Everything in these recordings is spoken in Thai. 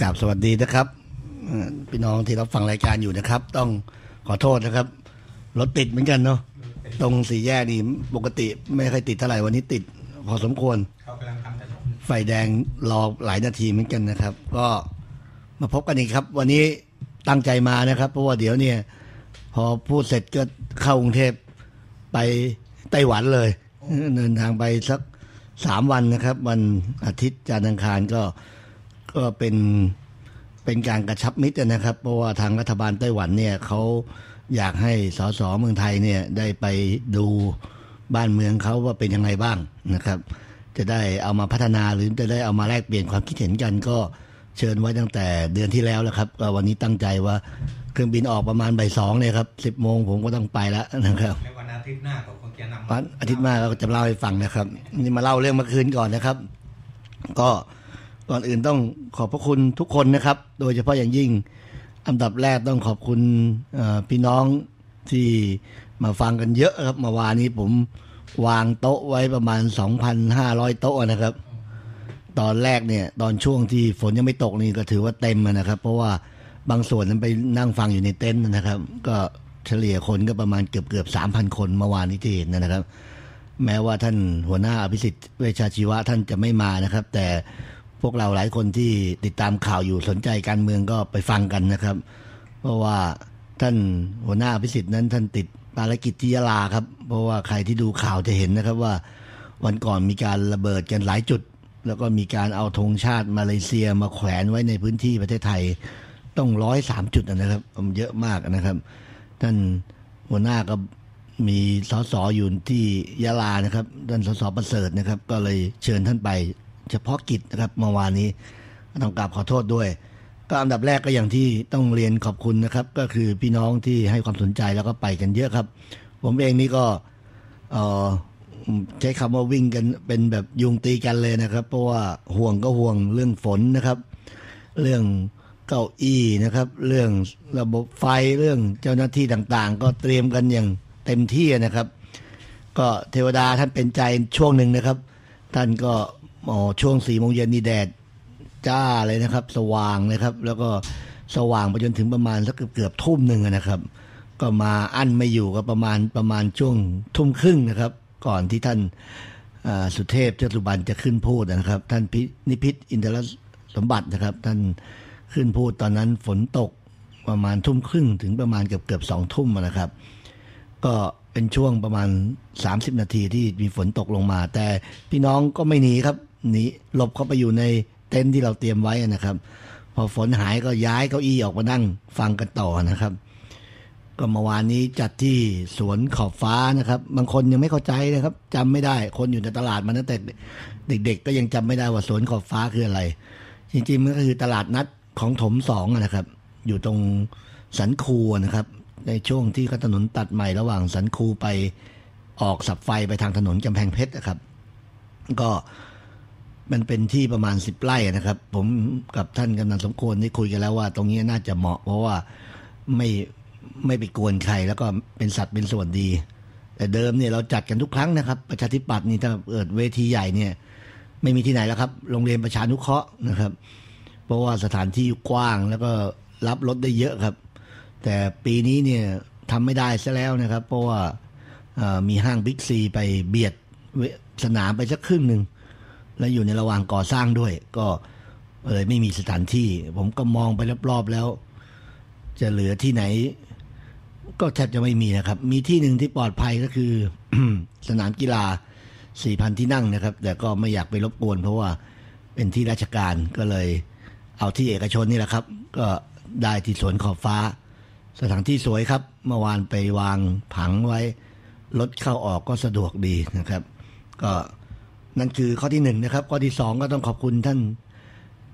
กราบสวัสดีนะครับพี่น้องที่รับฟังรายการอยู่นะครับ ต้องขอโทษนะครับรถติดเหมือนกันเนาะตรงสี่แยกนี่ปกติไม่ค่อยติดเท่าไหร่วันนี้ติดพอสมควรไฟแดงรอหลายนาทีเหมือนกันนะครับ ก็มาพบกันอีกครับ วันนี้ตั้งใจมานะครับ เพราะว่าเดี๋ยวเนี่ย พอพูดเสร็จก็เข้ากรุงเทพไปไต้หวันเลย เดินทางไปสักสามวันนะครับ วันอาทิตย์จันทร์อังคารก็ ก็เป็นเป็นการกระชับมิตรนะครับ เพราะว่าทางรัฐบาลไต้หวันเนี่ยเขาอยากให้สสเมืองไทยเนี่ยได้ไปดูบ้านเมืองเขาว่าเป็นยังไงบ้างนะครับ จะได้เอามาพัฒนาหรือจะได้เอามาแลกเปลี่ยนความคิดเห็นกันก็เชิญไว้ตั้งแต่เดือนที่แล้วแล้วครับก็วันนี้ตั้งใจว่าเครื่องบินออกประมาณบ่ายสองเนี่ยครับสิบโมงผมก็ต้องไปแล้วนะครับในวันอาทิตย์หน้าก็คงจะนำวันอาทิตย์หน้าเราก็จะเล่าให้ฟังนะครับ นี่มาเล่าเรื่องเมื่อคืนก่อนนะครับ ก็ ก่อนอื่นต้องขอบพระคุณทุกคนนะครับ โดยเฉพาะอย่างยิ่งอันดับแรกต้องขอบคุณพี่น้องที่มาฟังกันเยอะครับเมื่อวานนี้ผมวางโต๊ะไว้ประมาณ 2,500 โต๊ะนะครับ ตอนแรกเนี่ย ตอนช่วงที่ฝนยังไม่ตกนี่ก็ถือว่าเต็มนะครับ เพราะว่าบางส่วนนั้นไปนั่งฟังอยู่ในเต็นท์นะครับ ก็เฉลี่ยคนก็ประมาณเกือบเกือบสามพันคนเมื่อวานนี้ที่เห็นนะครับ แม้ว่าท่านหัวหน้าอภิสิทธิ์เวชาชีวะท่านจะไม่มานะครับ แต่ พวกเราหลายคนที่ติดตามข่าวอยู่สนใจการเมืองก็ไปฟังกันนะครับ เพราะว่าท่านหัวหน้าอภิสิทธิ์นั้นท่านติดภารกิจที่ยะลาครับ เพราะว่าใครที่ดูข่าวจะเห็นนะครับว่าวันก่อนมีการระเบิดกันหลายจุด แล้วก็มีการเอาธงชาติมาเลเซียมาแขวนไว้ในพื้นที่ประเทศไทยต้องร้อยสามจุดนะครับมันเยอะมากนะครับ ท่านหัวหน้าก็มีสสอยู่ที่ยะลานะครับท่านสสประเสริฐนะครับ ก็เลยเชิญท่านไป เฉพาะกิจนะครับเมื่อวานนี้ต้องกราบขอโทษด้วย ก็อันดับแรกก็อย่างที่ต้องเรียนขอบคุณนะครับ ก็คือพี่น้องที่ให้ความสนใจแล้วก็ไปกันเยอะครับ ผมเองนี่ก็ใช้คำว่าวิ่งกันเป็นแบบยุงตีกันเลยนะครับ เพราะว่าห่วงก็ห่วงเรื่องฝนนะครับ เรื่องเก้าอี้นะครับ เรื่องระบบไฟเรื่องเจ้าหน้าที่ต่างๆ ก็เตรียมกันอย่างเต็มที่นะครับ ก็เทวดาท่านเป็นใจช่วงหนึ่งนะครับ ท่านก็ อ๋อช่วงสี่โมงเย็นนี่แดดจ้าเลยนะครับ สว่างเลยครับ แล้วก็สว่างไปจนถึงประมาณสักเกือบๆทุ่มหนึ่งนะครับ ก็มาอั้นไม่อยู่ก็ประมาณประมาณช่วงทุ่มครึ่งนะครับ ก่อนที่ท่านสุเทพเจ้าสุบันจะขึ้นพูดนะครับ ท่านพินิพิษอินทรสมบัตินะครับ ท่านขึ้นพูดตอนนั้นฝนตกประมาณทุ่มครึ่งถึงประมาณเกือบเกือบสองทุ่มนะครับ ก็เป็นช่วงประมาณ 30 นาทีที่มีฝนตกลงมา แต่พี่น้องก็ไม่หนีครับ หนีหลบเข้าไปอยู่ในเต็นท์ที่เราเตรียมไว้นะครับ พอฝนหายก็ย้ายเก้าอี้ออกมานั่งฟังกันต่อนะครับ ก็เมื่อวานนี้จัดที่สวนขอบฟ้านะครับ บางคนยังไม่เข้าใจนะครับจำไม่ได้ คนอยู่ในตลาดมาตั้งแต่เด็ก ๆ ก็ยังจำไม่ได้ว่าสวนขอบฟ้าคืออะไร จริงๆมันก็คือตลาดนัดของถมสองนะครับ อยู่ตรงสันคูนะครับ ในช่วงที่ถนนตัดใหม่ระหว่างสันคูไปออกสับไฟไปทางถนนกำแพงเพชรนะครับ ก็ มันเป็นที่ประมาณสิบไร่นะครับ ผมกับท่านกำนันสมควรได้คุยกันแล้วว่า ตรงนี้น่าจะเหมาะ เพราะว่าไม่ไม่ไปกวนใครแล้วก็เป็นสัตว์เป็นส่วนดี แต่เดิมเนี่ยเราจัดกันทุกครั้งนะครับ ประชาธิปัตย์นี่ถ้าเกิดเวทีใหญ่เนี่ย ไม่มีที่ไหนแล้วครับ โรงเรียนประชานุเคราะห์นะครับ เพราะว่าสถานที่กว้างแล้วก็รับรถได้เยอะครับ แต่ปีนี้เนี่ยทำไม่ได้ซะแล้วนะครับ เพราะว่ามีห้างบิ๊กซีไปเบียดสนามไปสักครึ่งหนึ่ง และอยู่ในระหว่างก่อสร้างด้วย ก็เลยไม่มีสถานที่ ผมก็มองไปรอบๆแล้ว จะเหลือที่ไหน ก็แทบจะไม่มีนะครับ มีที่หนึ่งที่ปลอดภัยก็คือ สนามกีฬา4,000ที่นั่งนะครับ แต่ก็ไม่อยากไปรบกวน เพราะว่าเป็นที่ราชการก็เลย เอาที่เอกชนนี่แหละครับ ก็ได้ที่สวนขอบฟ้า สถานที่สวยครับ เมื่อวานไปวางผังไว้รถเข้าออกก็สะดวกดีนะครับ ก็ นั่นคือข้อที่หนึ่งนะครับข้อที่สองก็ต้องขอบคุณท่าน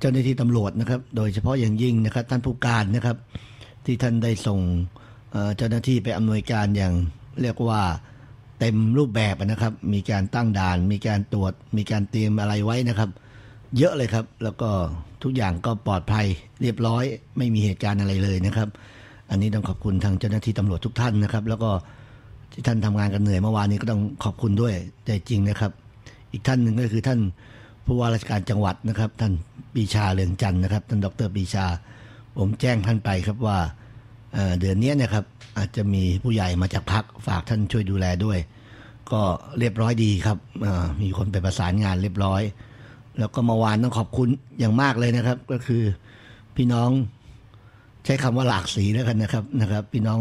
เจ้าหน้าที่ตำรวจนะครับ โดยเฉพาะอย่างยิ่งนะครับ ท่านผู้การนะครับ ที่ท่านได้ส่งเจ้าหน้าที่ไปอำนวยการอย่างเรียกว่าเต็มรูปแบบนะครับ มีการตั้งด่าน มีการตรวจ มีการเตรียมอะไรไว้นะครับ เยอะเลยครับ แล้วก็ทุกอย่างก็ปลอดภัยเรียบร้อย ไม่มีเหตุการณ์อะไรเลยนะครับ อันนี้ต้องขอบคุณทางเจ้าหน้าที่ตำรวจทุกท่านนะครับ แล้วก็ที่ท่านทำงานกันเหนื่อยเมื่อวานนี้ก็ต้องขอบคุณด้วยใจจริงนะครับ อีกท่านหนึ่งก็คือท่านผู้ว่าราชการจังหวัดนะครับ ท่านปีชาเรืองจันทร์นะครับท่านดรปีชา ผมแจ้งท่านไปครับว่าเเดือนนี้นะครับอาจจะมีผู้ใหญ่มาจากพักฝากท่านช่วยดูแลด้วย ก็เรียบร้อยดีครับมีคนไปประสานงานเรียบร้อย แล้วก็เมื่อวานต้องขอบคุณอย่างมากเลยนะครับ ก็คือพี่น้องใช้คำว่าหลากสีแล้วกันนะครับนะครับ พี่น้อง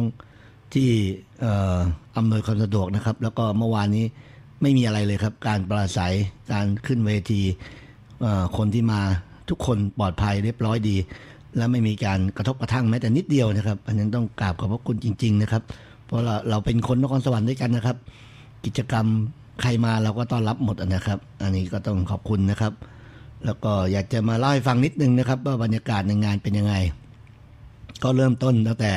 ที่อำนวยความสะดวกนะครับ แล้วก็เมื่อวานนี้ ไม่มีอะไรเลยครับ การปราศัยการขึ้นเวทีคนที่มาทุกคนปลอดภัยเรียบร้อยดี และไม่มีการกระทบกระทั่งแม้แต่นิดเดียวนะครับ อันนั้นต้องกราบขอบพระคุณจริง ๆ นะครับ เพราะเราเราเป็นคนนครสวรรค์ด้วยกันนะครับ กิจกรรมใครมาเราก็ต้อนรับหมดนะครับ อันนี้ก็ต้องขอบคุณนะครับ แล้วก็อยากจะมาเล่าให้ฟังนิดนึงนะครับ ว่าบรรยากาศในงานเป็นยังไง ก็เริ่มต้นตั้งแต่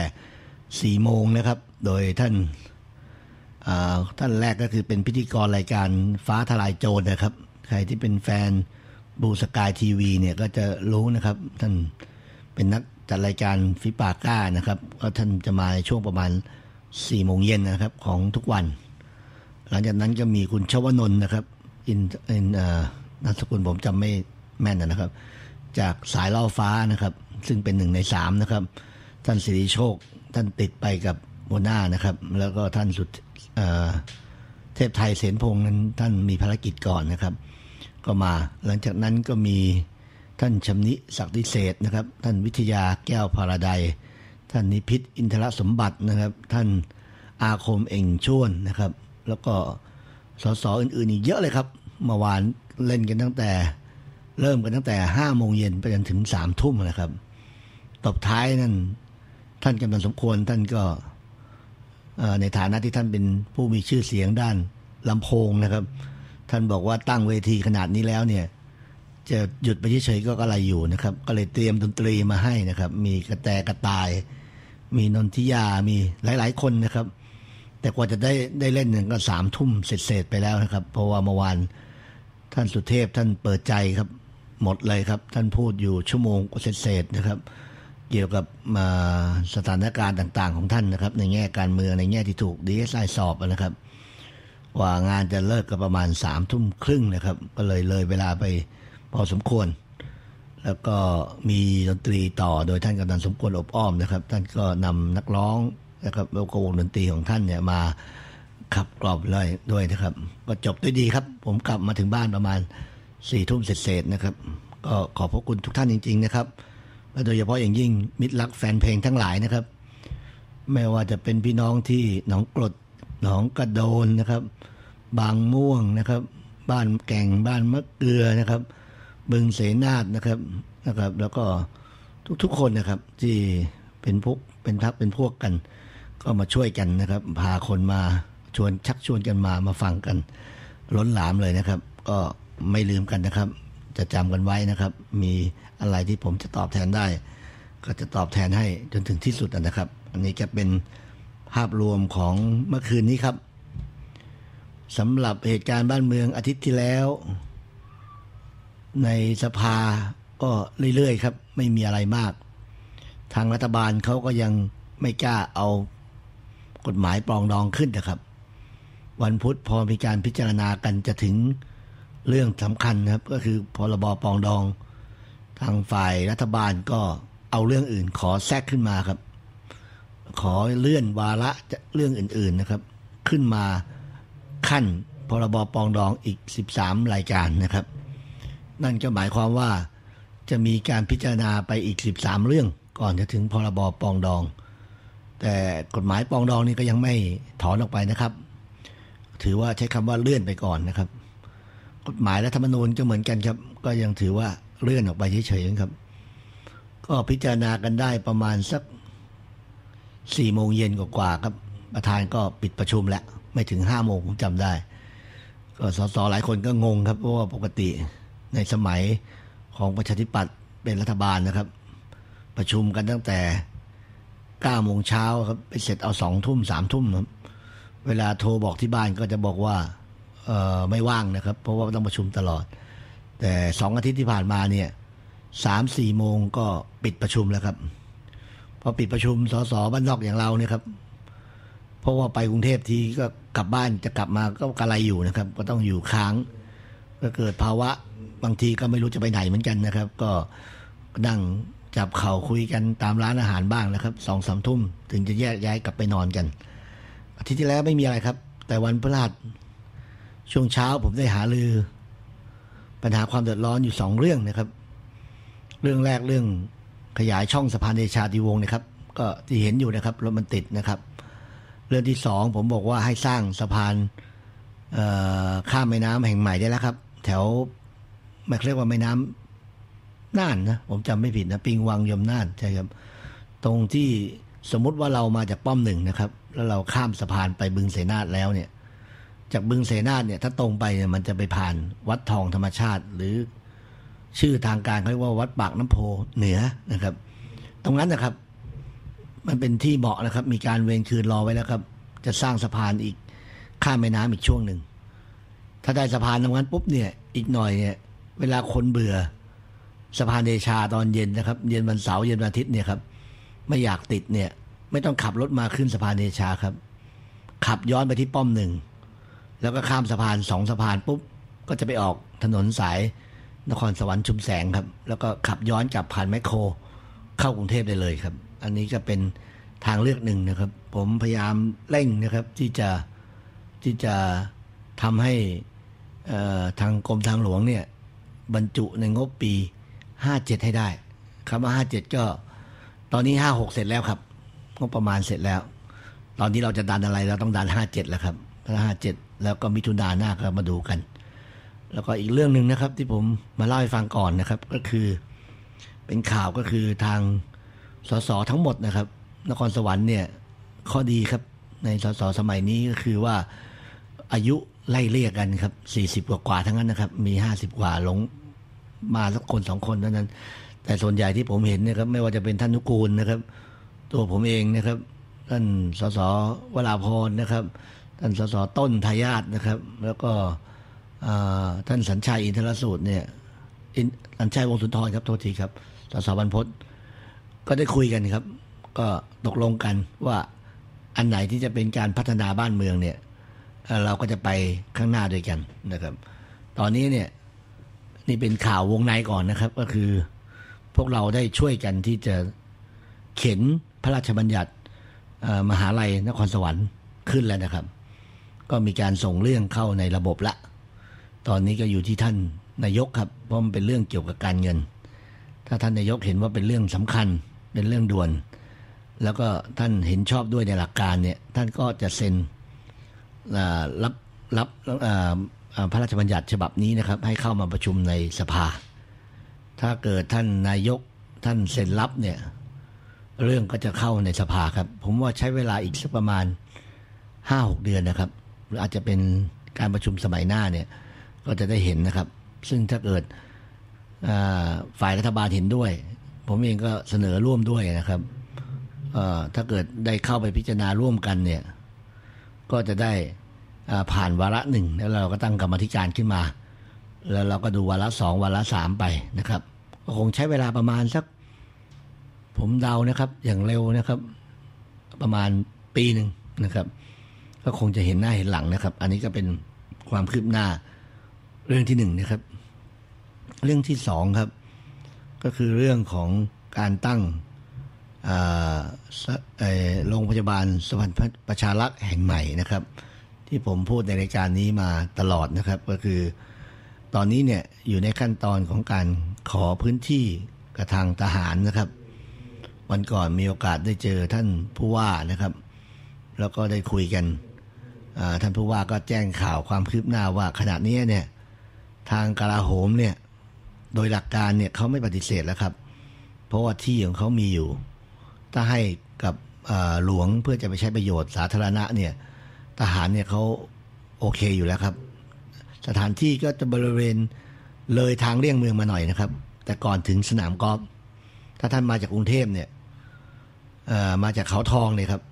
สี่โมงนะครับ โดยท่าน ท่านแรกก็คือเป็นพิธีกรรายการฟ้าทลายโจรนะครับ ใครที่เป็นแฟนบูสกายทีวีเนี่ยก็จะรู้นะครับ ท่านเป็นนักจัดรายการฟิปาก้านะครับ ก็ท่านจะมาช่วงประมาณสี่โมงเย็นนะครับของทุกวัน หลังจากนั้นก็มีคุณชวนนท์นะครับ อินอินนามสกุลผมจำไม่แม่นนะครับ จากสายล่อฟ้านะครับ ซึ่งเป็นหนึ่งในสามนะครับ ท่านสิริโชค ท่านติดไปกับหัวหน้านะครับ แล้วก็ท่านสุด เเทพไทยเสนพงษ์นั้นท่านมีภารกิจก่อนนะครับ ก็มาหลังจากนั้นก็มีท่านชำนิศักดิเศษนะครับ ท่านวิทยาแก้วพาราไดยท่านนิพิษอินทรสมบัตินะครับ ท่านอาคมเอ่งชวนนะครับ แล้วก็สสอื่นๆอีกเยอะเลยครับเมื่อวานเล่นกันตั้งแต่เริ่มกันตั้งแต่ห้าโมงเย็นไปจนถึงสามทุ่มนะครับ ตบท้ายนั่นท่านกำนันสมควรท่านก็ ในฐานะที่ท่านเป็นผู้มีชื่อเสียงด้านลำโพงนะครับ ท่านบอกว่าตั้งเวทีขนาดนี้แล้วเนี่ยจะหยุดไปเฉยๆก็อะไรอยู่นะครับ ก็เลยเตรียมดนตรีมาให้นะครับ มีกระแตกระตาย มีนนทิยามีหลาย ๆ คนนะครับ แต่กว่าจะได้ได้เล่นเนี่ยก็สามทุ่มเสร็จๆไปแล้วนะครับ เพราะว่าเมื่อวานท่านสุเทพท่านเปิดใจครับ หมดเลยครับ ท่านพูดอยู่ชั่วโมงกว่าเศษๆนะครับ เกี่ยวกับสถานการณ์ต่าง ๆ ของท่านนะครับ ในแง่การเมืองในแง่ที่ถูกดีเอสไอสอบนะครับกว่างานจะเลิกก็ประมาณสามทุ่มครึ่งนะครับ ก็เลยเลยเวลาไปพอสมควร แล้วก็มีดนตรีต่อโดยท่านกำนันสมควรอบอ้อมนะครับ ท่านก็นำนักร้องนะครับแล้วก็วงดนตรีของท่านเนี่ยมาขับกล่อมเลยด้วยนะครับ ก็จบด้วยดีครับ ผมกลับมาถึงบ้านประมาณสี่ทุ่มเศษๆนะครับ ก็ขอบพระคุณทุกท่านจริง ๆ นะครับ และโดยเฉพาะอย่างยิ่งมิตรรักแฟนเพลงทั้งหลายนะครับ ไม่ว่าจะเป็นพี่น้องที่หนองกรดหนองกระโดนนะครับ บางม่วงนะครับ บ้านแก่งบ้านมะเกลือนะครับ บึงเสนาดนะครับนะครับ แล้วก็ทุกๆคนนะครับที่เป็นพวกเป็นทัพเป็นพวกกัน ก็มาช่วยกันนะครับ พาคนมาชวนชักชวนกันมามาฟังกัน ล้นหลามเลยนะครับ ก็ไม่ลืมกันนะครับ จะจำกันไว้นะครับ มีอะไรที่ผมจะตอบแทนได้ ก็จะตอบแทนให้จนถึงที่สุดนะครับ อันนี้จะเป็นภาพรวมของเมื่อคืนนี้ครับสำหรับเหตุการณ์บ้านเมืองอาทิตย์ที่แล้ว ในสภาก็เรื่อยๆครับ ไม่มีอะไรมาก ทางรัฐบาลเขาก็ยังไม่กล้าเอากฎหมายปรองดองขึ้นนะครับ วันพุธพอมีการพิจารณากันจะถึง เรื่องสำคัญนะครับ ก็คือพรบปองดอง ทางฝ่ายรัฐบาลก็เอาเรื่องอื่น ขอแทรกขึ้นมาครับ ขอเลื่อนวาระเรื่องอื่น ๆนะครับ ขึ้นมาขั้นพรบปองดองอีก 13 รายการนะครับ นั่นก็หมายความว่าจะมีการพิจารณาไปอีก 13 เรื่องก่อนจะถึงพรบปองดอง แต่กฎหมายปองดองนี่ก็ยังไม่ถอนออกไปนะครับ ถือว่าใช้คำว่าเลื่อนไปก่อนนะครับ กฎหมายรัฐธรรมนูญก็เหมือนกันครับ ก็ยังถือว่าเลื่อนออกไปเฉยๆครับ ก็พิจารณากันได้ประมาณสักสี่โมงเย็นกว่าๆครับ ประธานก็ปิดประชุมแล้ว ไม่ถึงห้าโมงผมจำได้ ก็สสหลายคนก็งงครับเพราะว่าปกติในสมัยของประชาธิปัตย์เป็นรัฐบาลนะครับ ประชุมกันตั้งแต่เก้าโมงเช้าครับไปเสร็จเอาสองทุ่มสามทุ่มครับ เวลาโทรบอกที่บ้านก็จะบอกว่า ไม่ว่างนะครับ เพราะว่าต้องประชุมตลอด แต่สองอาทิตย์ที่ผ่านมาเนี่ยสามสี่โมงก็ปิดประชุมแล้วครับพอปิดประชุมสสบ้านนอกอย่างเราเนี่ยครับ เพราะว่าไปกรุงเทพทีก็กลับบ้านจะกลับมาก็กระไรอยู่นะครับ ก็ต้องอยู่ค้าง ก็เกิดภาวะบางทีก็ไม่รู้จะไปไหนเหมือนกันนะครับ ก็นั่งจับเข่าคุยกันตามร้านอาหารบ้างนะครับสองสามทุ่มถึงจะแยกย้ายกลับไปนอนกันอาทิตย์ที่แล้วไม่มีอะไรครับ แต่วันพฤหัส ช่วงเช้าผมได้หาลือ ปัญหาความเดือดร้อนอยู่สองเรื่องนะครับ เรื่องแรกเรื่องขยายช่องสะพานเดชาติวงนะครับ ก็ที่เห็นอยู่นะครับรถมันติดนะครับ เรื่องที่สองผมบอกว่าให้สร้างสะพานข้ามแม่น้ำแห่งใหม่ได้แล้วครับ แถวไม่เรียกว่าแม่น้ำน่านนะผมจำไม่ผิดนะปิงวังยมน่านใช่ครับ ตรงที่สมมุติว่าเรามาจากป้อมหนึ่งนะครับ แล้วเราข้ามสะพานไปบึงเสนาทแล้วเนี่ย จากบึงเสนาเนี่ย ถ้าตรงไปเนี่ยมันจะไปผ่านวัดทองธรรมชาติ หรือชื่อทางการเขาเรียกว่าวัดปากน้ำโพเหนือนะครับ ตรงนั้นนะครับ มันเป็นที่เหมาะนะครับ มีการเวรคืนรอไว้แล้วครับ จะสร้างสะพานอีกข้ามแม่น้ำอีกช่วงหนึ่งถ้าได้สะพานตรงนั้นปุ๊บเนี่ย อีกหน่อยเนี่ย เวลาคนเบื่อสะพานเดชาตอนเย็นนะครับ เย็นวันเสาร์เย็นวันอาทิตย์เนี่ยครับ ไม่อยากติดเนี่ย ไม่ต้องขับรถมาขึ้นสะพานเดชาครับ ขับย้อนไปที่ป้อมหนึ่ง แล้วก็ข้ามสะพานสองสะพานปุ๊บก็จะไปออกถนนสายนครสวรรค์ชุมแสงครับ แล้วก็ขับย้อนกลับผ่านแมคโคร เข้ากรุงเทพได้เลยครับ อันนี้ก็เป็นทางเลือกหนึ่งนะครับ ผมพยายามเร่งนะครับที่จะที่จะทำให้ทางกรมทางหลวงเนี่ยบรรจุในงบปี 57 ให้ได้คำว่า 57 ก็ตอนนี้ 56 เสร็จแล้วครับงบประมาณเสร็จแล้ว ตอนนี้เราจะดันอะไรเราต้องดัน 57 แล้วครับ ถ้า57แล้วก็มิถุนาหน้าก็มาดูกัน แล้วก็อีกเรื่องหนึ่งนะครับ ที่ผมมาเล่าให้ฟังก่อนนะครับ ก็คือเป็นข่าวก็คือทางสสทั้งหมดนะครับ นครสวรรค์เนี่ยข้อดีครับในสสสมัยนี้ก็คือว่าอายุไล่เรียกกันครับสี่สิบกว่าทั้งนั้นนะครับ มีห้าสิบกว่าหลงมาสักคนสองคนเท่านั้น แต่ส่วนใหญ่ที่ผมเห็นเนะครับ ไม่ว่าจะเป็นท่านนุกูลนะครับ ตัวผมเองนะครับท่านสสวราพรนะครับ ท่านสสต้นทายาทนะครับ แล้วก็ท่านสัญชัยอินทรสูตรเนี่ยอินสัญชัยวงศ์สุนทรครับโทษทีครับสสบรรพตก็ได้คุยกันครับ ก็ตกลงกันว่าอันไหนที่จะเป็นการพัฒนาบ้านเมืองเนี่ยเราก็จะไปข้างหน้าด้วยกันนะครับ ตอนนี้เนี่ยนี่เป็นข่าววงในก่อนนะครับ ก็คือพวกเราได้ช่วยกันที่จะเข็นพระราชบัญญัติมหาลัยนครสวรรค์ขึ้นแล้วนะครับ ก็มีการส่งเรื่องเข้าในระบบละ ตอนนี้ก็อยู่ที่ท่านนายกครับ เพราะมันเป็นเรื่องเกี่ยวกับการเงิน ถ้าท่านนายกเห็นว่าเป็นเรื่องสำคัญ เป็นเรื่องด่วน แล้วก็ท่านเห็นชอบด้วยในหลักการเนี่ย ท่านก็จะเซ็นรับรับพระราชบัญญัติฉบับนี้นะครับ ให้เข้ามาประชุมในสภา ถ้าเกิดท่านนายกท่านเซ็นรับเนี่ยเรื่องก็จะเข้าในสภาครับ ผมว่าใช้เวลาอีกสักประมาณห้าหกเดือนนะครับ หรืออาจจะเป็นการประชุมสมัยหน้าเนี่ยก็จะได้เห็นนะครับ ซึ่งถ้าเกิดฝ่ายรัฐบาลเห็นด้วย ผมเองก็เสนอร่วมด้วยนะครับถ้าเกิดได้เข้าไปพิจารณาร่วมกันเนี่ย ก็จะได้ผ่านวาระหนึ่งแล้วเราก็ตั้งกรรมธิการขึ้นมา แล้วเราก็ดูวาระสองวาระสามไปนะครับก็คงใช้เวลาประมาณสัก ผมเดานะครับ อย่างเร็วนะครับ ประมาณปีหนึ่งนะครับ ก็คงจะเห็นหน้าเห็นหลังนะครับ อันนี้ก็เป็นความคืบหน้าเรื่องที่หนึ่งนะครับ เรื่องที่สองครับ ก็คือเรื่องของการตั้งโรงพยาบาลสวรรค์ประชารักษ์แห่งใหม่นะครับ ที่ผมพูดในรายการนี้มาตลอดนะครับ ก็คือ ตอนนี้เนี่ยอยู่ในขั้นตอนของการขอพื้นที่กับทางทหารนะครับ วันก่อนมีโอกาสได้เจอท่านผู้ว่านะครับ แล้วก็ได้คุยกัน ท่านผู้ว่าก็แจ้งข่าวความคืบหน้าว่าขณะนี้เนี่ยทางกลาโหมเนี่ยโดยหลักการเนี่ยเขาไม่ปฏิเสธแล้วครับ เพราะว่าที่ของเขามีอยู่ ถ้าให้กับหลวงเพื่อจะไปใช้ประโยชน์สาธารณะเนี่ยทหารเนี่ยเขาโอเคอยู่แล้วครับ สถานที่ก็จะบริเวณเลยทางเลี่ยงเมืองมาหน่อยนะครับ แต่ก่อนถึงสนามกอล์ฟถ้าท่านมาจากกรุงเทพเนี่ยมาจากเขาทองเนี่ยครับ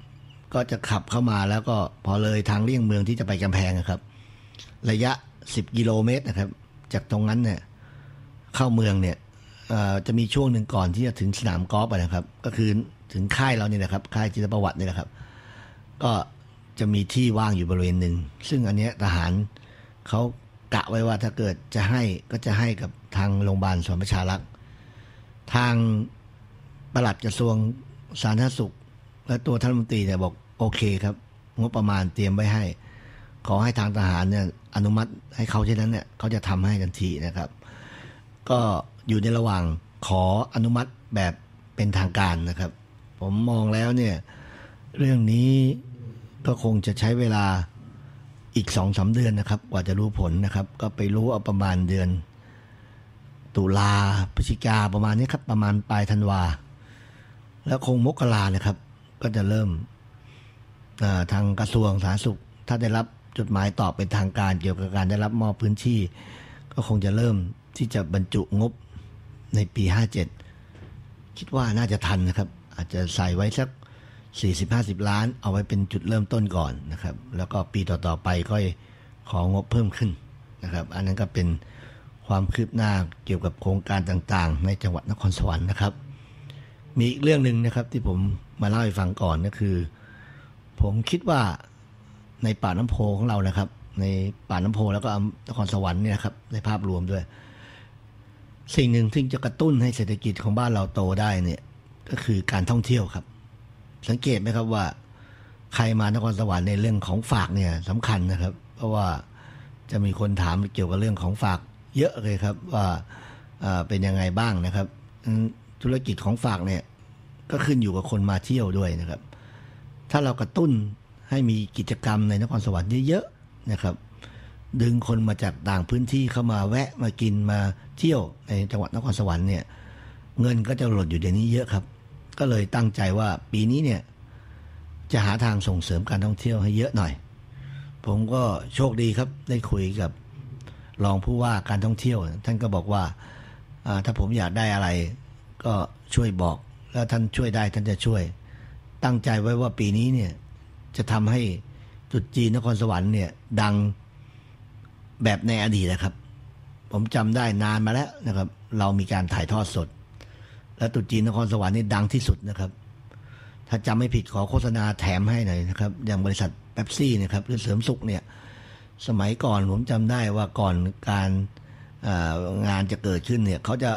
ก็จะขับเข้ามาแล้วก็พอเลยทางเลี่ยงเมืองที่จะไปกำแพงนะครับ ระยะ 10 กิโลเมตรนะครับ จากตรงนั้นเนี่ยเข้าเมืองเนี่ยจะมีช่วงหนึ่งก่อนที่จะถึงสนามกอล์ฟนะครับ ก็คือถึงค่ายเราเนี่ยนะครับค่ายจิตประวัติเนี่ยนะครับ ก็จะมีที่ว่างอยู่บริเวณหนึ่งซึ่งอันเนี้ยทหารเขากะไว้ว่าถ้าเกิดจะให้ก็จะให้กับทางโรงพยาบาลสวนประชารักษ์ทางประหลัดกระทรวงสาธารณสุข และตัวท่านรัฐมนตรีเนี่ยบอก โอเคครับ งบประมาณเตรียมไว้ให้ ขอให้ทางทหารเนี่ยอนุมัติให้เขาเช่นนั้นเนี่ยเขาจะทำให้ทันทีนะครับ ก็อยู่ในระหว่างขออนุมัติแบบเป็นทางการนะครับ ผมมองแล้วเนี่ย เรื่องนี้ก็คงจะใช้เวลาอีกสองสาเดือนนะครับ กว่าจะรู้ผลนะครับ ก็ไปรู้เอาประมาณเดือน ตุลาพฤศจิกาประมาณนี้ครับ ประมาณปลายธันวา แล้วคงมกราเนี่ยครับ ก็จะเริ่ม ทางกระทรวงสาธารณสุข ถ้าได้รับจดหมายตอบเป็นทางการเกี่ยวกับการได้รับมอบพื้นที่ ก็คงจะเริ่มที่จะบรรจุงบในปี 57 คิดว่าน่าจะทันนะครับ อาจจะใส่ไว้สัก 40-50 ล้าน เอาไว้เป็นจุดเริ่มต้นก่อนนะครับ แล้วก็ปีต่อๆไปก็ของบเพิ่มขึ้นนะครับ อันนั้นก็เป็นความคืบหน้าเกี่ยวกับโครงการต่างๆ ในจังหวัดนครสวรรค์นะครับ มีอีกเรื่องหนึ่งนะครับที่ผมมาเล่าให้ฟังก่อนก็คือ ผมคิดว่าในป่าน้ำโพของเรานะครับ ในป่าน้ำโพแล้วก็นครสวรรค์เนี่ยครับในภาพรวมด้วย สิ่งหนึ่งที่จะกระตุ้นให้เศรษฐกิจของบ้านเราโตได้เนี่ย ก็คือการท่องเที่ยวครับ สังเกตไหมครับว่า ใครมานครสวรรค์ในเรื่องของฝากเนี่ยสำคัญนะครับ เพราะว่าจะมีคนถามเกี่ยวกับเรื่องของฝากเยอะเลยครับ ว่าเป็นยังไงบ้างนะครับ ธุรกิจของฝากเนี่ย ก็ขึ้นอยู่กับคนมาเที่ยวด้วยนะครับ ถ้าเรากระตุ้นให้มีกิจกรรมในนครสวรรค์เยอะๆนะครับ ดึงคนมาจากต่างพื้นที่เข้ามาแวะมากินมาเที่ยวในจังหวัดนครสวรรค์เนี่ยเงินก็จะหล่นอยู่เดี๋ยวนี้เยอะครับ ก็เลยตั้งใจว่าปีนี้เนี่ยจะหาทางส่งเสริมการท่องเที่ยวให้เยอะหน่อย ผมก็โชคดีครับได้คุยกับรองผู้ว่าการท่องเที่ยว ท่านก็บอกว่าอ่าถ้าผมอยากได้อะไร ก็ช่วยบอก แล้วท่านช่วยได้ท่านจะช่วย ตั้งใจไว้ว่าปีนี้เนี่ยจะทำให้ตรุษจีนนครสวรรค์เนี่ย ดังแบบในอดีตนะครับ ผมจำได้นานมาแล้วนะครับ เรามีการถ่ายทอดสด และตรุษจีนนครสวรรค์นี่ดังที่สุดนะครับ ถ้าจำไม่ผิดขอโฆษณาแถมให้หน่อยนะครับ อย่างบริษัทเป๊ปซี่นะครับหรือเสริมสุขเนี่ย สมัยก่อนผมจำได้ว่าก่อนการงานจะเกิดขึ้นเนี่ยเขาจะ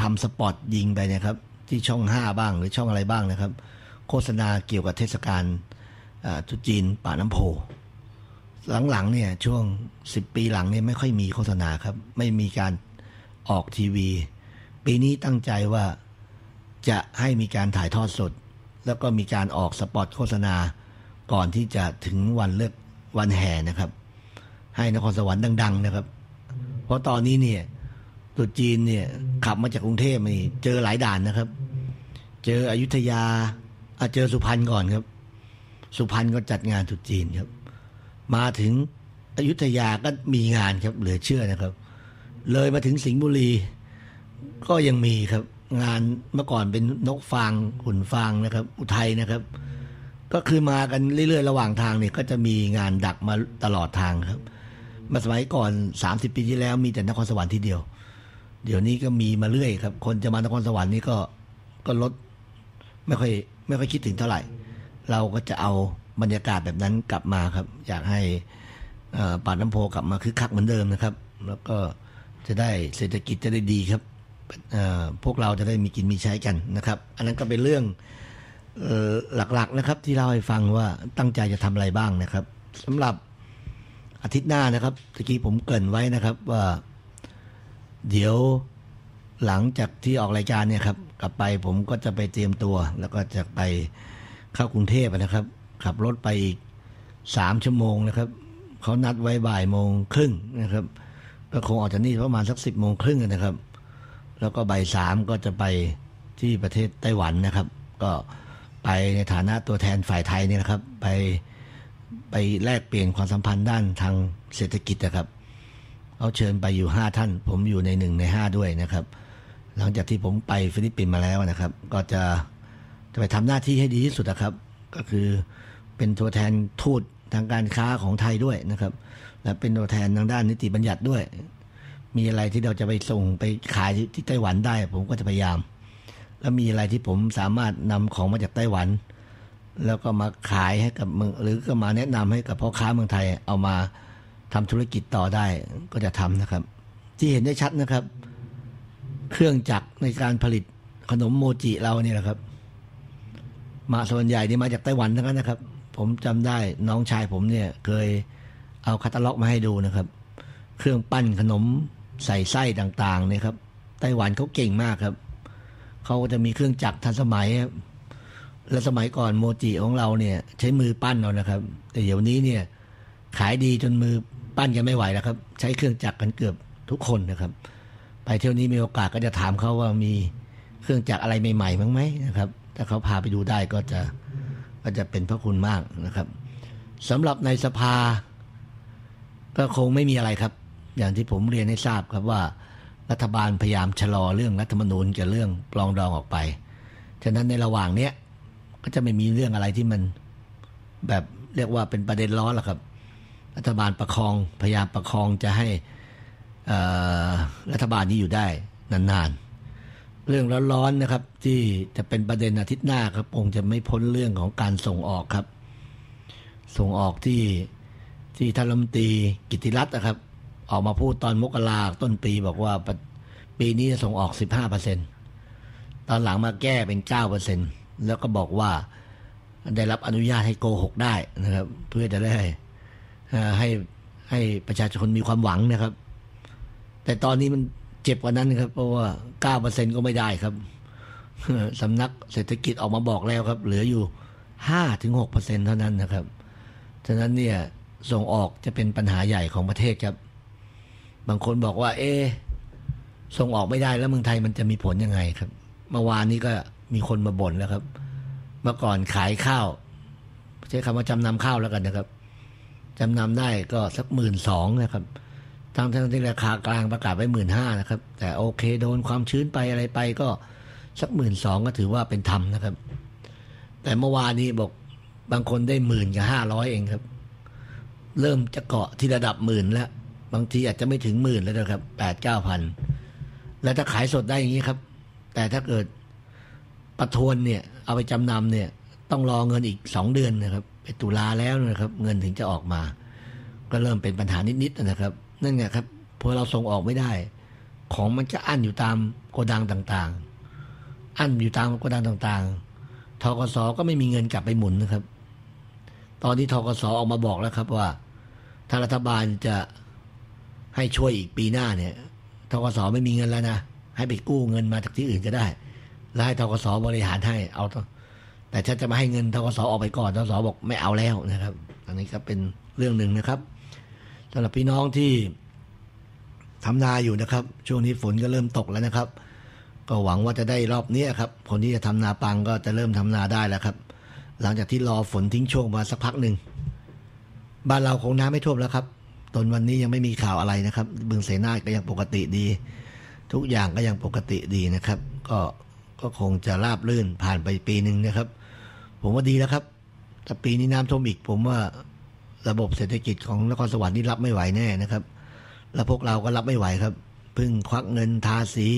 ทำสปอตยิงไปนะครับ ที่ช่องห้าบ้างหรือช่องอะไรบ้างนะครับ โฆษณาเกี่ยวกับเทศกาลเอ่อตรุจีนป่าน้ำโพ หลังๆเนี่ยช่วงสิบปีหลังเนี่ยไม่ค่อยมีโฆษณาครับ ไม่มีการออกทีวี ปีนี้ตั้งใจว่าจะให้มีการถ่ายทอดสด แล้วก็มีการออกสปอตโฆษณาก่อนที่จะถึงวันเลือกวันแห่นะครับ ให้นครสวรรค์ดัง ๆ นะครับ เพราะตอนนี้เนี่ยตุจีนเนี่ยขับมาจากกรุงเทพนี่เจอหลายด่านนะครับ เจออยุธยา อะเจอสุพรรณก่อนครับ สุพรรณก็จัดงานตุจีนครับ มาถึงอยุธยาก็มีงานครับ เหลือเชื่อนะครับ เลยมาถึงสิงห์บุรี ก็ยังมีครับ งานเมื่อก่อนเป็นนกฟางหุ่นฟางนะครับ อุทัยนะครับ ก็คือมากันเรื่อยๆระหว่างทางเนี่ยก็จะมีงานดักมาตลอดทางครับมาสมัยก่อน 30 ปีที่แล้วมีแต่นครสวรรค์ที่เดียว เดี๋ยวนี้ก็มีมาเรื่อยครับ คนจะมานครสวรรค์นี่ก็ก็ลด ไม่ค่อยไม่ค่อยคิดถึงเท่าไหร่ เราก็จะเอาบรรยากาศแบบนั้นกลับมาครับ อยากให้ป่าน้ำโพกลับมาคึกคักเหมือนเดิมนะครับ แล้วก็จะได้เศรษฐกิจจะได้ดีครับพวกเราจะได้มีกินมีใช้กันนะครับ อันนั้นก็เป็นเรื่องหลักๆนะครับ ที่เล่าให้ฟังว่าตั้งใจจะทำอะไรบ้างนะครับ สำหรับอาทิตย์หน้านะครับตะกี้ผมเกริ่นไว้นะครับว่า เดี๋ยวหลังจากที่ออกรายการเนี่ยครับ กลับไปผมก็จะไปเตรียมตัว แล้วก็จะไปเข้ากรุงเทพนะครับ ขับรถไปอีกสามชั่วโมงนะครับเขานัดไว้บ่ายโมงครึ่งนะครับก็คงออกจากนี่ประมาณสักสิบโมงครึ่งนะครับ แล้วก็บ่ายสามก็จะไปที่ประเทศไต้หวันนะครับ ก็ไปในฐานะตัวแทนฝ่ายไทยเนี่ยนะครับ ไปไปแลกเปลี่ยนความสัมพันธ์ด้านทางเศรษฐกิจนะครับเขาเชิญไปอยู่ห้าท่าน ผมอยู่ในหนึ่งในห้าด้วยนะครับ หลังจากที่ผมไปฟิลิปปินส์มาแล้วนะครับ ก็จะจะไปทำหน้าที่ให้ดีที่สุดนะครับ ก็คือเป็นตัวแทนทูตทางการค้าของไทยด้วยนะครับ และเป็นตัวแทนทางด้านนิติบัญญัติด้วย มีอะไรที่เราจะไปส่งไปขายที่ไต้หวันได้ ผมก็จะพยายาม แล้วมีอะไรที่ผมสามารถนำของมาจากไต้หวัน แล้วก็มาขายให้กับเมืองหรือก็มาแนะนำให้กับพ่อค้าเมืองไทยเอามาทำธุรกิจต่อได้ก็จะทำนะครับ ที่เห็นได้ชัดนะครับ เครื่องจักรในการผลิตขนมโมจิเราเนี่ยแหละครับ มาส่วนใหญ่นี่มาจากไต้หวันทั้งนั้นนะครับ ผมจำได้น้องชายผมเนี่ยเคยเอาคาตาล็อกมาให้ดูนะครับ เครื่องปั้นขนมใส่ไส้ต่างๆเนี่ยครับไต้หวันเขาเก่งมากครับเขาจะมีเครื่องจักรทันสมัยครับและสมัยก่อนโมจิของเราเนี่ย ใช้มือปั้นเอานะครับ แต่เดี๋ยวนี้เนี่ย ขายดีจนมือปั้นกันไม่ไหวแล้วครับ ใช้เครื่องจักรกันเกือบทุกคนนะครับ ไปเที่ยวนี้มีโอกาสก็จะถามเขาว่ามีเครื่องจักรอะไรใหม่ๆบ้างไหมนะครับ ถ้าเขาพาไปดูได้ก็จะก็จะเป็นพระคุณมากนะครับสำหรับในสภา ก็คงไม่มีอะไรครับ อย่างที่ผมเรียนให้ทราบครับว่ารัฐบาลพยายามชะลอเรื่องรัฐธรรมนูญกับเรื่องปลองดองออกไป ฉะนั้นในระหว่างเนี้ยก็จะไม่มีเรื่องอะไรที่มันแบบเรียกว่าเป็นประเด็นร้อนหรอกครับ รัฐบาลประคองพยายามประคองจะให้ รัฐบาลนี้อยู่ได้นานๆ เรื่องร้อนๆนะครับ ที่จะเป็นประเด็นอาทิตย์หน้าครับคงจะไม่พ้นเรื่องของการส่งออกครับ ส่งออกที่ที่ท่านรัฐมนตรีกิติรัตน์นะครับ ออกมาพูดตอนมกราต้นปีบอกว่าปปีนี้จะส่งออก 15เปอร์เซ็นตอนหลังมาแก้เป็น9เปอร์เซ็นแล้วก็บอกว่าได้รับอนุญาตให้โกหกได้นะครับ เพื่อจะได้ให้ให้ประชาชนมีความหวังนะครับ แต่ตอนนี้มันเจ็บกว่านั้นครับ เพราะว่าเก้าเปอร์เซ็นก็ไม่ได้ครับสำนักเศรษฐกิจออกมาบอกแล้วครับ เหลืออยู่ห้าถึงหกเปอร์เซ็นเท่านั้นนะครับ ฉะนั้นเนี่ยส่งออกจะเป็นปัญหาใหญ่ของประเทศครับ บางคนบอกว่า เอส่งออกไม่ได้แล้วเมืองไทยมันจะมีผลยังไงครับ เมื่อวานนี้ก็มีคนมาบ่นแล้วครับ เมื่อก่อนขายข้าว ใช้คำว่าจำนำข้าวแล้วกันนะครับจำนำได้ก็สักหมื่นสองนะครับ ทั้งทั้งที่ราคากลางประกาศไว้หมื่นห้านะครับ แต่โอเคโดนความชื้นไปอะไรไปก็สักหมื่นสองก็ถือว่าเป็นธรรมนะครับ แต่เมื่อวานนี้บอกบางคนได้หมื่นกับห้าร้อยเองครับ เริ่มจะเกาะที่ระดับหมื่นแล้ว บางทีอาจจะไม่ถึงหมื่นแล้วนะครับแปดเก้าพันแล้วถ้าขายสดได้อย่างนี้ครับ แต่ถ้าเกิดประทวนเนี่ย เอาไปจำนำเนี่ย ต้องรอเงินอีกสองเดือนนะครับเป็นตุลาแล้วนะครับ เงินถึงจะออกมา ก็เริ่มเป็นปัญหานิดๆนะครับ นั่นไงครับพอเราส่งออกไม่ได้ ของมันจะอั้นอยู่ตามโกดังต่างๆ อั้นอยู่ตามโกดังต่างๆทกสก็ไม่มีเงินกลับไปหมุนนะครับ ตอนนี้ทกสออกมาบอกแล้วครับว่าถ้ารัฐบาลจะให้ช่วยอีกปีหน้าเนี่ยทกสไม่มีเงินแล้วนะให้ไปกู้เงินมาจากที่อื่นก็ได้แล้วให้ทกสบริหารให้เอาแต่ถ้าจะมาให้เงินทกสออกไปก่อนทกสบอกไม่เอาแล้วนะครับ อันนี้ก็เป็นเรื่องหนึ่งนะครับ สำหรับพี่น้องที่ทำนาอยู่นะครับ ช่วงนี้ฝนก็เริ่มตกแล้วนะครับ ก็หวังว่าจะได้รอบนี้ครับ คนที่จะทำนาปังก็จะเริ่มทำนาได้แล้วครับ หลังจากที่รอฝนทิ้งช่วงมาสักพักหนึ่งบ้านเราคงน้ำไม่ท่วมแล้วครับตนวันนี้ยังไม่มีข่าวอะไรนะครับ บึงเสนาก็ยังปกติดี ทุกอย่างก็ยังปกติดีนะครับ ก็ก็คงจะราบรื่นผ่านไปปีหนึ่งนะครับ ผมว่าดีแล้วครับถ้าปีนี้น้ำท่วมอีก ผมว่า ระบบเศรษฐกิจของนครสวรรค์นี่รับไม่ไหวแน่นะครับ แล้วพวกเราก็รับไม่ไหวครับเพิ่งควักเงินทาสี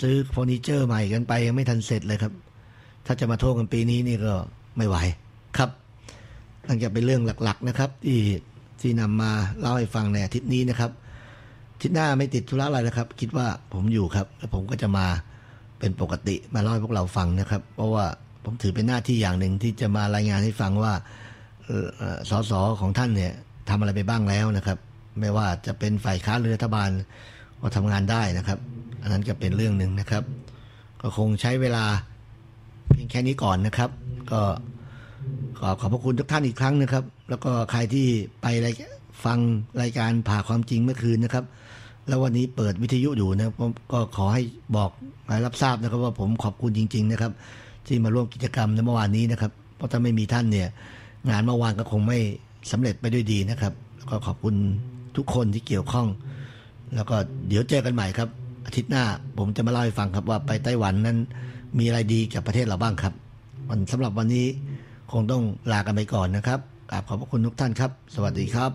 ซื้อเฟอร์นิเจอร์ใหม่กันไปยังไม่ทันเสร็จเลยครับ ถ้าจะมาโทษกันปีนี้นี่ก็ไม่ไหวครับนั่นจะเป็นเรื่องหลักๆนะครับ ที่ที่นำมาเล่าให้ฟังในอาทิตย์นี้นะครับอาทิตย์หน้าไม่ติดธุระอะไรนะครับ คิดว่าผมอยู่ครับ แล้วผมก็จะมาเป็นปกติมาเล่าให้พวกเราฟังนะครับ เพราะว่าผมถือเป็นหน้าที่อย่างหนึ่งที่จะมารายงานให้ฟังว่า สสของท่านเนี่ยทำอะไรไปบ้างแล้วนะครับ ไม่ว่าจะเป็นฝ่ายค้านหรือรัฐบาลก็ทำงานได้นะครับ อันนั้นก็เป็นเรื่องหนึ่งนะครับ ก็คงใช้เวลาเพียงแค่นี้ก่อนนะครับ ก็ขอขอบพระคุณทุกท่านอีกครั้งนะครับ แล้วก็ใครที่ไปฟังรายการผ่าความจริงเมื่อคืนนะครับ แล้ววันนี้เปิดวิทยุอยู่นะผมก็ขอให้บอกให้รับทราบนะครับ ว่าผมขอบคุณจริง ๆ นะครับ ที่มาร่วมกิจกรรมในเมื่อวานนี้นะครับ เพราะถ้าไม่มีท่านเนี่ย งานเมื่อวานก็คงไม่สำเร็จไปด้วยดีนะครับ แล้วก็ขอบคุณทุกคนที่เกี่ยวข้อง แล้วก็เดี๋ยวเจอกันใหม่ครับ อาทิตย์หน้าผมจะมาเล่าให้ฟังครับว่าไปไต้หวันนั้นมีอะไรดีกับประเทศเราบ้างครับ วันสำหรับวันนี้คงต้องลากันไปก่อนนะครับกราบขอบพระคุณทุกท่านครับ สวัสดีครับ